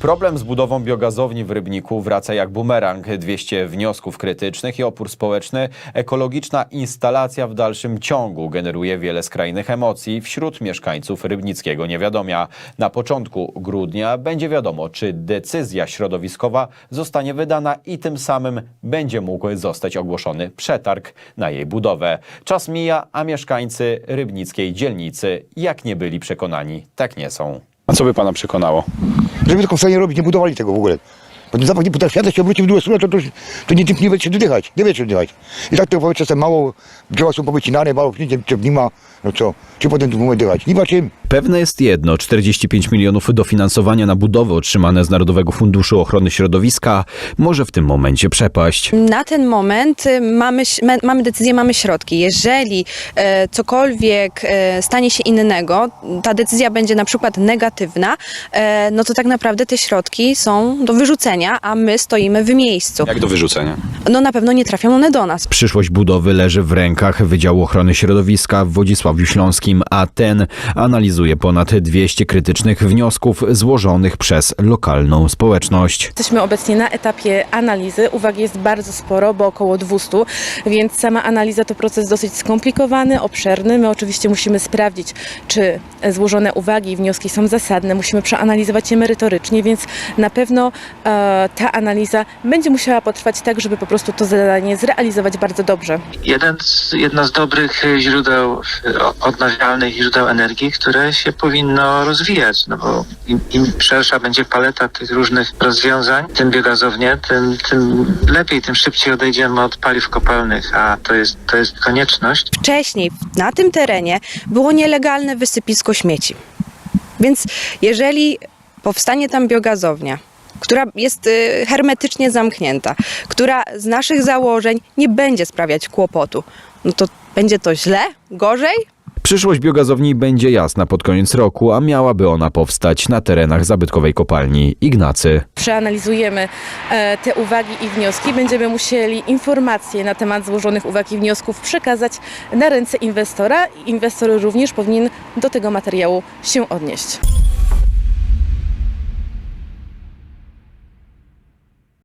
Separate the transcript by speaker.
Speaker 1: Problem z budową biogazowni w Rybniku wraca jak bumerang. 200 wniosków krytycznych i opór społeczny. Ekologiczna instalacja w dalszym ciągu generuje wiele skrajnych emocji wśród mieszkańców Rybnickiego Niewiadomia. Na początku grudnia będzie wiadomo, czy decyzja środowiskowa zostanie wydana i tym samym będzie mógł zostać ogłoszony przetarg na jej budowę. Czas mija, a mieszkańcy rybnickiej dzielnicy, jak nie byli przekonani, tak nie są.
Speaker 2: A co by pana przekonało?
Speaker 3: Żeby taką stanie robić, nie budowali tego w ogóle. Bo ten zapach nie potrafi świata się obróci w drugą stronę, to, to, to nie, nie będzie oddychać, nie będzie oddychać. I tak to powietrze czasem mało, drzewa są powycinane, mało nie, nie ma, no co, czy potem tu mamy oddychać? Nie ma czym.
Speaker 1: Pewne jest jedno, 45 milionów dofinansowania na budowę otrzymane z Narodowego Funduszu Ochrony Środowiska może w tym momencie przepaść.
Speaker 4: Na ten moment y, mamy, mamy decyzję, mamy środki. Jeżeli e, cokolwiek e, stanie się innego, ta decyzja będzie na przykład negatywna, e, no to tak naprawdę te środki są do wyrzucenia, a my stoimy w miejscu.
Speaker 2: Jak do wyrzucenia?
Speaker 4: No na pewno nie trafią one do nas.
Speaker 1: Przyszłość budowy leży w rękach Wydziału Ochrony Środowiska w Wodzisławiu Śląskim, a ten analizuje ponad 200 krytycznych wniosków złożonych przez lokalną społeczność.
Speaker 5: Jesteśmy obecnie na etapie analizy. Uwag jest bardzo sporo, bo około 200, więc sama analiza to proces dosyć skomplikowany, obszerny. My oczywiście musimy sprawdzić, czy złożone uwagi i wnioski są zasadne. Musimy przeanalizować je merytorycznie, więc na pewno e, ta analiza będzie musiała potrwać tak, żeby po prostu to zadanie zrealizować bardzo dobrze.
Speaker 6: jeden z, jedno z dobrych e, źródeł e, odnawialnych źródeł energii, które się powinno rozwijać, no bo im, im szersza będzie paleta tych różnych rozwiązań, tym biogazownie, tym, tym lepiej, tym szybciej odejdziemy od paliw kopalnych, a to jest, to jest konieczność.
Speaker 4: Wcześniej na tym terenie było nielegalne wysypisko śmieci. Więc jeżeli powstanie tam biogazownia, która jest y, hermetycznie zamknięta, która z naszych założeń nie będzie sprawiać kłopotu, no to będzie to źle, gorzej?
Speaker 1: Przyszłość biogazowni będzie jasna pod koniec roku, a miałaby ona powstać na terenach zabytkowej kopalni Ignacy.
Speaker 5: Przeanalizujemy e, te uwagi i wnioski. Będziemy musieli informacje na temat złożonych uwag i wniosków przekazać na ręce inwestora. Inwestor również powinien do tego materiału się odnieść.